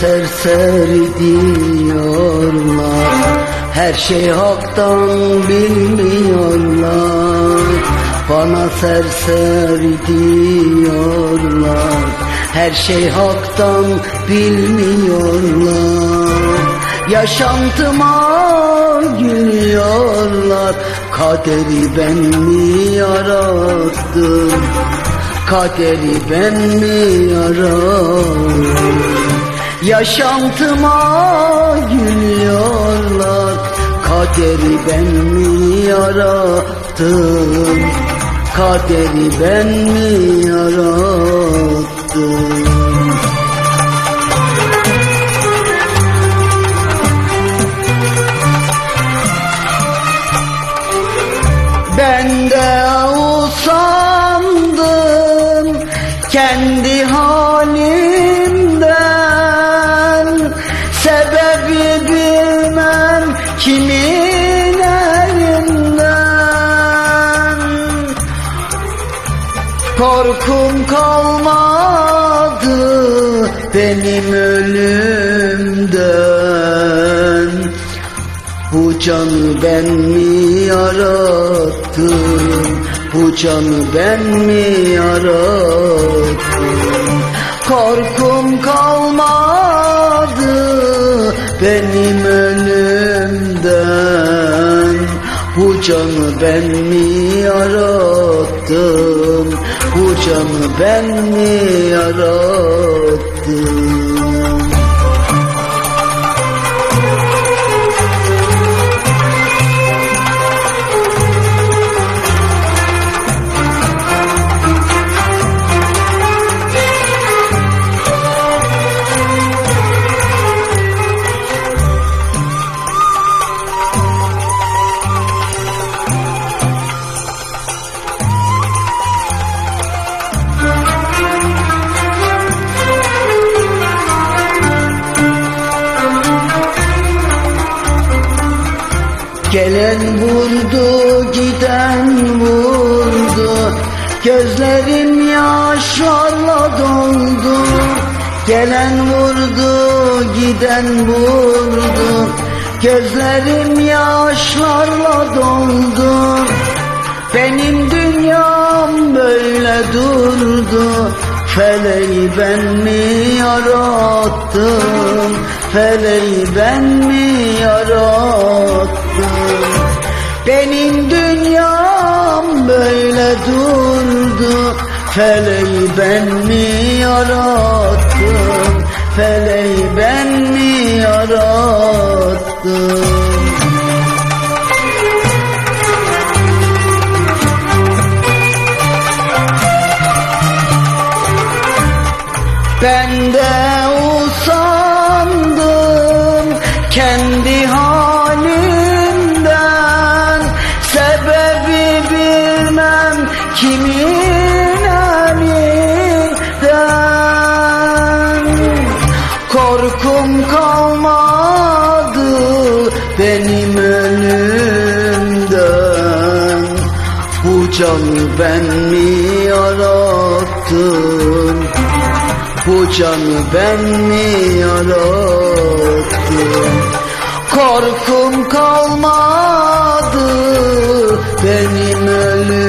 serseri diyorlar. Her şey haktan bilmiyorlar. Bana serseri diyorlar. Her şey haktan bilmiyorlar. Yaşantıma gülüyorlar. Kaderi ben mi yarattım? Kaderi ben mi yarattım Yaşantıma gülüyorlar Kaderi ben mi yarattım? Kaderi ben mi yarattım? Ben de usandım kendi kimin elinden Korkum kalmadı benim ölümden bu canı ben mi yarattım? Bu canı ben mi yarattım? Korkum kalmadı benim ölümden Bu canı ben mi yarattım? Bu canı ben mi yarattım? Gelen vurdu, giden vurdu. Gözlerim yaşlarla doldu. Gelen vurdu, giden vurdu. Gözlerim yaşlarla doldu. Benim dünyam böyle durdu. Feleği ben mi yarattım? Feleği ben mi yarattım durdu. Feleği ben mi yarattım? Feleği ben mi yarattım? Ben Bu canı ben mi yarattım? Bu canı ben mi yarattım? Korkum kalmadı benim ölümden.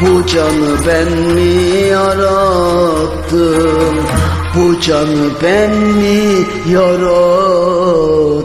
Bu canı ben mi yarattım? Bu canı ben mi yarattım